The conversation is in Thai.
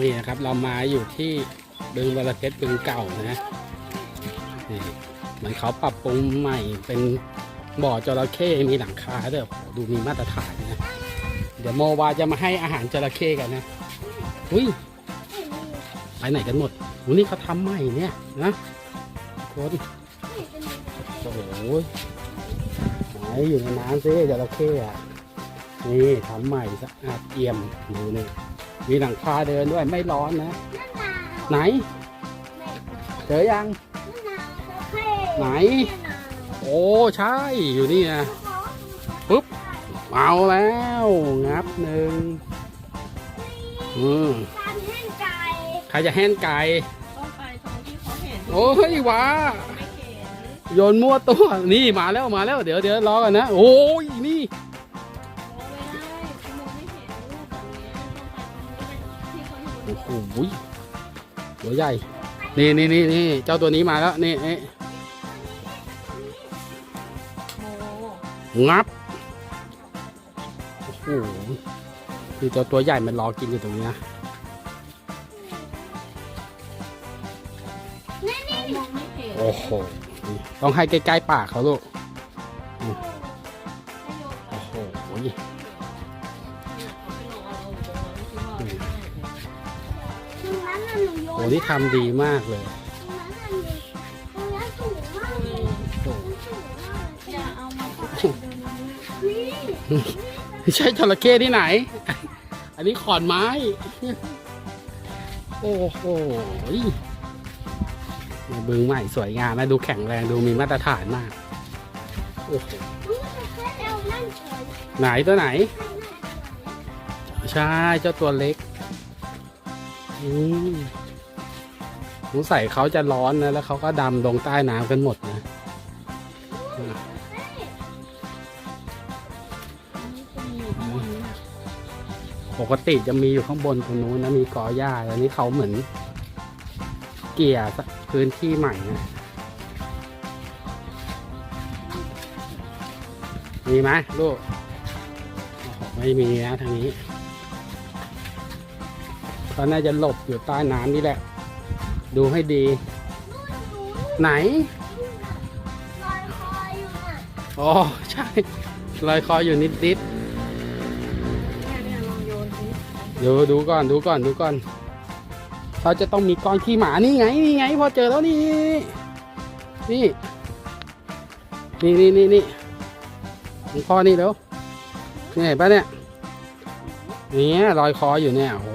นี่นะครับเรามาอยู่ที่บึงบรเพชรบึงเก่านะนี่เหมือนเขาปรับปรุงใหม่เป็นบ่อจระเข้มีหลังคาด้วยโอ้โหดูมีมาตรฐานนะเดี๋ยวโมวาจะมาให้อาหารจระเข้กันนะอุ้ยไปไหนกันหมดวันนี้เขาทำใหม่เนี่ยนะคนโอ้โหไหนอยู่ในน้ำซิจระเข้อะนี่ทำใหม่สะอาดเอี่ยมดูนี่ มีหลังคาเดินด้วยไม่ร้อนนะ ไหน เจอยัง ไหน โอ้ใช่อยู่นี่นะเอาแล้วงับหนึ่งอืมการแห้งไก่ใครจะแห้นไก่ต้องไปตรงที่เขาเห็นโอ้ยว้าไม่เห็นโยนมั่วตัวนี่มาแล้วมาแล้วเดี๋ยวเดี๋ยวรอกันนะ โอ้ยนี่ โอ้โหตัวใหญ่ นี่นี่นี่นี่เจ้าตัวนี้มาแล้ว นี่นี่โมงับ โอ้โหนี่เจ้าตัวใหญ่มันรอกินอยู่ตรงนี้นะเขามองไม่เห็นโอ้โหนี่ต้องให้ใกล้ๆปากเขาลูกให้โยนโอ้โห โยนโอ้นี่ทำดีมากเลยตรงนั้นน่ะหนูตรงนั้นสูงมากเลยโอ้โหสูงมากเลยอย่าเอามาปะเดินมาเนี่ยนี่ไม่ใช่จระเข้ที่ไหน อันนี้ขอนไม้ โอ้โหบึงใหม่สวยงามนะดูแข็งแรงดูมีมาตรฐานมากโอ้โหนี่จะแค่เอานั่นเฉยไหนตัวไหน ใช่เจ้าตัวเล็กอืม สงสัยเขาจะร้อนนะ แล้วเขาก็ดำลงใต้น้ำกันหมดนะปกติจะมีอยู่ข้างบนตรงนู้นนะมีกอหญ้าแต่นี้เขาเหมือน เกลี่ยพื้นที่ใหม่นะมีไหมลูกไม่มีนะทางนี้ เขาน่าจะหลบอยู่ใต้น้ำนี่แหละ ดูให้ดี ไหนลอยคออยู่น่ะอ๋อใช่ลอยคออยู่นิดนิดเนี่ยเนี่ยลองโยนสิๆดูดูก่อนดูก่อนดูก่อนเขาจะต้องมีก้อนขี้หมานี่ไงนี่ไง พอเจอแล้วนี่นี่นี่นี่นี่นี่ของพ่อนี่แล้วนี่เห็นปะเนี่ยเนี่ยลอยคออยู่เนี่ยโอ้โห